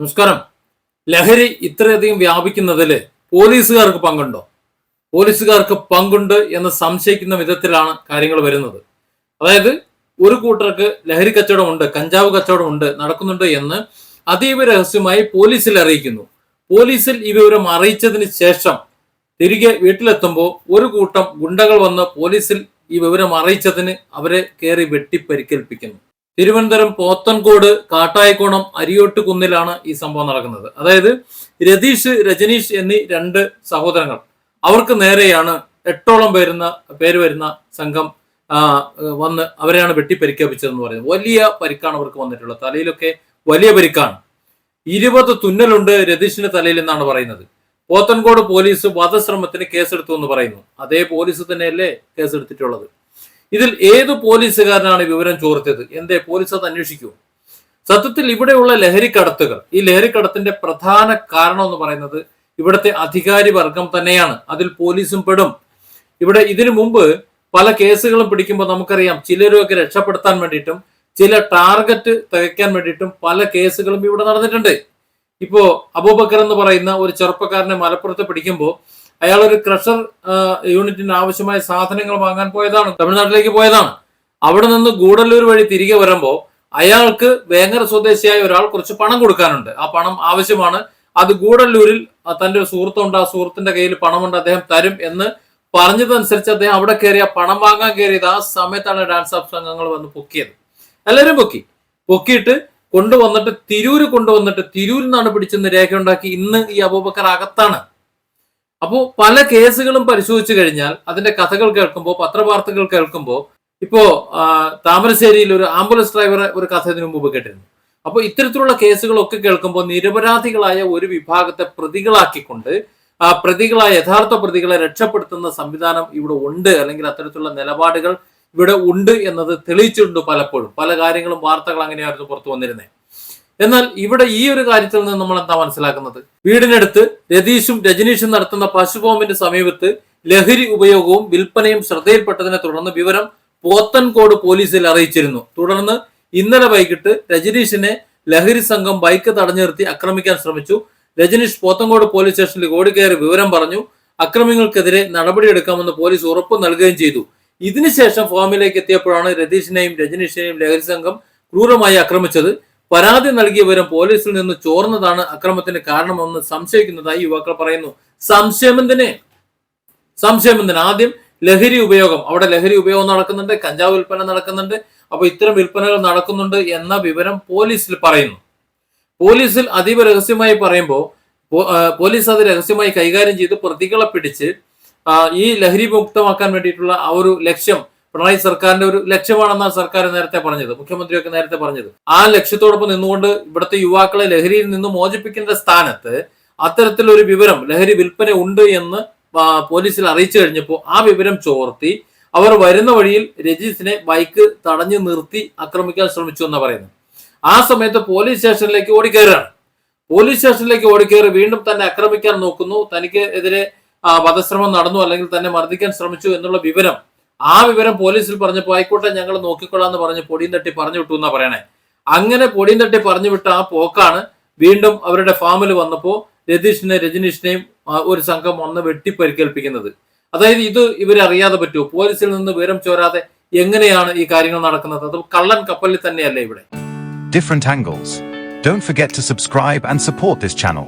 നമസ്കാരം. ലഹരി ഇത്രയധികം വ്യാപിക്കുന്നതിൽ പോലീസുകാർക്ക് പങ്കുണ്ടോ? പോലീസുകാർക്ക് പങ്കുണ്ട് എന്ന് സംശയിക്കുന്ന വിധത്തിലാണ് കാര്യങ്ങൾ വരുന്നത്. അതായത് ഒരു കൂട്ടർക്ക് ലഹരി കച്ചവടമുണ്ട് കഞ്ചാവ് കച്ചവടമുണ്ട് നടക്കുന്നുണ്ട് എന്ന് അതീവ രഹസ്യമായി പോലീസിൽ അറിയിക്കുന്നു. പോലീസിൽ ഈ വിവരം അറിയിച്ചതിന് ശേഷം തിരികെ വീട്ടിലെത്തുമ്പോൾ ഒരു കൂട്ടം ഗുണ്ടകൾ വന്ന് പോലീസിൽ ഈ വിവരം അറിയിച്ചതിന് അവരെ കയറി വെട്ടിപ്പരിക്കേൽപ്പിക്കുന്നു. തിരുവനന്തപുരം പോത്തൻകോട് കാട്ടായക്കോണം അരിയോട്ട് കുന്നിലാണ് ഈ സംഭവം നടക്കുന്നത്. അതായത് രതീഷ് രജനീഷ് എന്നീ രണ്ട് സഹോദരങ്ങൾ അവർക്ക് നേരെയാണ് എട്ടോളം വരുന്ന പേര് വരുന്ന സംഘം വന്ന് അവരെയാണ് വെട്ടിപ്പരിക്കേൽപ്പിച്ചതെന്ന് പറയുന്നത്. വലിയ പരിക്കാണ് അവർക്ക് വന്നിട്ടുള്ളത്. തലയിലൊക്കെ വലിയ പരിക്കാണ്. ഇരുപത് തുന്നലുണ്ട് രതീഷിന്റെ തലയിൽ എന്നാണ് പറയുന്നത്. പോത്തൻകോട് പോലീസ് വധശ്രമത്തിന് കേസെടുത്തു എന്ന് പറയുന്നു. അതേ പോലീസ് തന്നെയല്ലേ കേസെടുത്തിട്ടുള്ളത്? ഇതിൽ ഏത് പോലീസുകാരനാണ് വിവരം ചോർത്തിയത്? എന്തേ? പോലീസ് അത് അന്വേഷിക്കൂ സത്യത്തിൽ ഇവിടെയുള്ള ലഹരിക്കടത്തുകൾ ഈ ലഹരിക്കടത്തിന്റെ പ്രധാന കാരണം എന്ന് പറയുന്നത് ഇവിടുത്തെ അധികാരി വർഗം തന്നെയാണ്. അതിൽ പോലീസും പെടും. ഇവിടെ ഇതിനു മുമ്പ് പല കേസുകളും പിടിക്കുമ്പോൾ നമുക്കറിയാം ചിലരൊക്കെ രക്ഷപ്പെടുത്താൻ വേണ്ടിയിട്ടും ചില ടാർഗറ്റ് തികയ്ക്കാൻ വേണ്ടിയിട്ടും പല കേസുകളും ഇവിടെ നടന്നിട്ടുണ്ട്. ഇപ്പോ അബൂബക്കർ എന്ന് പറയുന്ന ഒരു ചെറുപ്പക്കാരനെ മലപ്പുറത്ത് പിടിക്കുമ്പോൾ അയാൾ ഒരു ക്രഷർ യൂണിറ്റിന് ആവശ്യമായ സാധനങ്ങൾ വാങ്ങാൻ പോയതാണ് തമിഴ്നാട്ടിലേക്ക് പോയതാണ്. അവിടെ നിന്ന് ഗൂഡല്ലൂർ വഴി തിരികെ വരുമ്പോൾ അയാൾക്ക് വേങ്ങര സ്വദേശിയായ ഒരാൾ കുറച്ച് പണം കൊടുക്കാനുണ്ട്. ആ പണം ആവശ്യമാണ്. അത് ഗൂഡല്ലൂരിൽ തന്റെ ഒരു സുഹൃത്തുണ്ട് ആ സുഹൃത്തിന്റെ കയ്യിൽ പണമുണ്ട് അദ്ദേഹം തരും എന്ന് പറഞ്ഞതനുസരിച്ച് അദ്ദേഹം അവിടെ കയറിയ പണം വാങ്ങാൻ കയറിയത് ആ സമയത്താണ് ഡാൻസ് ഓഫ് സംഘങ്ങൾ വന്ന് പൊക്കിയത്. എല്ലാവരും പൊക്കി. പൊക്കിയിട്ട് കൊണ്ടുവന്നിട്ട് തിരൂര് കൊണ്ടുവന്നിട്ട് തിരൂരിൽ നിന്നാണ് പിടിച്ചെന്ന് രേഖയുണ്ടാക്കി ഇന്ന് ഈ അബൂബക്കർ അകത്താണ്. അപ്പോൾ പല കേസുകളും പരിശോധിച്ചു കഴിഞ്ഞാൽ അതിന്റെ കഥകൾ കേൾക്കുമ്പോൾ പത്രവാർത്തകൾ കേൾക്കുമ്പോൾ ഇപ്പോ താമരശ്ശേരിയിൽ ഒരു ആംബുലൻസ് ഡ്രൈവർ ഒരു കഥ ഇതിനു മുമ്പ് കേട്ടിരുന്നു. അപ്പോൾ ഇത്തരത്തിലുള്ള കേസുകളൊക്കെ കേൾക്കുമ്പോൾ നിരപരാധികളായ ഒരു വിഭാഗത്തെ പ്രതികളാക്കിക്കൊണ്ട് ആ പ്രതികളായ യഥാർത്ഥ പ്രതികളെ രക്ഷപ്പെടുത്തുന്ന സംവിധാനം ഇവിടെ ഉണ്ട് അല്ലെങ്കിൽ അത്തരത്തിലുള്ള നിലപാടുകൾ ഇവിടെ ഉണ്ട് എന്നത് തെളിയിച്ചിട്ടുണ്ട് പലപ്പോഴും. പല കാര്യങ്ങളും വാർത്തകൾ അങ്ങനെയായിരുന്നു പുറത്തു വന്നിരുന്നത് എന്നാൽ ഇവിടെ ഈ ഒരു കാര്യത്തിൽ നിന്ന് നമ്മൾ എന്താ മനസ്സിലാക്കുന്നത്? വീടിനടുത്ത് രതീഷും രജനീഷും നടത്തുന്ന പശുഫോമിന്റെ സമീപത്ത് ലഹരി ഉപയോഗവും വിൽപ്പനയും ശ്രദ്ധയിൽപ്പെട്ടതിനെ തുടർന്ന് വിവരം പോത്തൻകോട് പോലീസിൽ അറിയിച്ചിരുന്നു. തുടർന്ന് ഇന്നലെ വൈകിട്ട് രജനീഷിനെ ലഹരി സംഘം ബൈക്ക് തടഞ്ഞു നിർത്തി ആക്രമിക്കാൻ ശ്രമിച്ചു. രജനീഷ് പോത്തൻകോട് പോലീസ് സ്റ്റേഷനിൽ ഓടിക്കയറി വിവരം പറഞ്ഞു. അക്രമികൾക്കെതിരെ നടപടിയെടുക്കാമെന്ന് പോലീസ് ഉറപ്പ് നൽകുകയും ചെയ്തു. ഇതിനുശേഷം ഫോമിലേക്ക് എത്തിയപ്പോഴാണ് രതീഷിനെയും രജനീഷിനെയും ലഹരി സംഘം ക്രൂരമായി ആക്രമിച്ചത്. പരാതി നൽകിയ വിവരം പോലീസിൽ നിന്ന് ചോർന്നതാണ് അക്രമത്തിന് കാരണമെന്ന് സംശയിക്കുന്നതായി യുവാക്കൾ പറയുന്നു. സംശയമെന്തിന് സംശയമെന്തിന് ആദ്യം ലഹരി ഉപയോഗം. അവിടെ ലഹരി ഉപയോഗം നടക്കുന്നുണ്ട് കഞ്ചാവ് വിൽപ്പന നടക്കുന്നുണ്ട് അപ്പൊ ഇത്തരം വിൽപ്പനകൾ നടക്കുന്നുണ്ട് എന്ന വിവരം പോലീസിൽ പറയുന്നു. പോലീസിൽ അതീവ രഹസ്യമായി പറയുമ്പോൾ പോലീസ് അത് രഹസ്യമായി കൈകാര്യം ചെയ്ത് പ്രതികളെ പിടിച്ച് ഈ ലഹരി മുക്തമാക്കാൻ വേണ്ടിയിട്ടുള്ള ആ ഒരു ലക്ഷ്യം പിണറായി സർക്കാരിന്റെ ഒരു ലക്ഷ്യമാണെന്നാണ് സർക്കാർ നേരത്തെ പറഞ്ഞത് മുഖ്യമന്ത്രിയൊക്കെ നേരത്തെ പറഞ്ഞത്. ആ ലക്ഷ്യത്തോടൊപ്പം നിന്നുകൊണ്ട് ഇവിടുത്തെ യുവാക്കളെ ലഹരിയിൽ നിന്ന് മോചിപ്പിക്കേണ്ട സ്ഥാനത്ത് അത്തരത്തിലൊരു വിവരം ലഹരി വിൽപ്പന ഉണ്ട് എന്ന് പോലീസിൽ അറിയിച്ചു കഴിഞ്ഞപ്പോൾ ആ വിവരം ചോർത്തി അവർ വരുന്ന വഴിയിൽ രജീസിനെ ബൈക്ക് തടഞ്ഞു നിർത്തി ആക്രമിക്കാൻ ശ്രമിച്ചു എന്നാണ് പറയുന്നത്. ആ സമയത്ത് പോലീസ് സ്റ്റേഷനിലേക്ക് ഓടിക്കയറുകയാണ്. പോലീസ് സ്റ്റേഷനിലേക്ക് ഓടിക്കയറി വീണ്ടും തന്നെ ആക്രമിക്കാൻ നോക്കുന്നു. തനിക്ക് എതിരെ വധശ്രമം നടന്നു അല്ലെങ്കിൽ തന്നെ മർദ്ദിക്കാൻ ശ്രമിച്ചു എന്നുള്ള വിവരം ആ വിവരം പോലീസിൽ പറഞ്ഞപ്പോൾ ആയിക്കോട്ടെ ഞങ്ങൾ നോക്കിക്കൊള്ളാന്ന് പറഞ്ഞ് പൊടിയും തട്ടി പറഞ്ഞു വിട്ടു എന്നാ പറയണേ. അങ്ങനെ പൊടിയും തട്ടി പറഞ്ഞു വിട്ട ആ പോക്കാണ് വീണ്ടും അവരുടെ ഫാമിൽ വന്നപ്പോൾ രതീഷിനെ രജനീഷിനെയും ഒരു സംഘം വന്ന് വെട്ടിപ്പരിക്കേൽപ്പിക്കുന്നത്. അതായത് ഇത് ഇവരറിയാതെ പറ്റുമോ? പോലീസിൽ നിന്ന് വിവരം ചോരാതെ എങ്ങനെയാണ് ഈ കാര്യങ്ങൾ നടക്കുന്നത്? അത് കള്ളൻ കപ്പലിൽ തന്നെയല്ലേ ഇവിടെ? Different angles. Don't forget to subscribe and support this channel.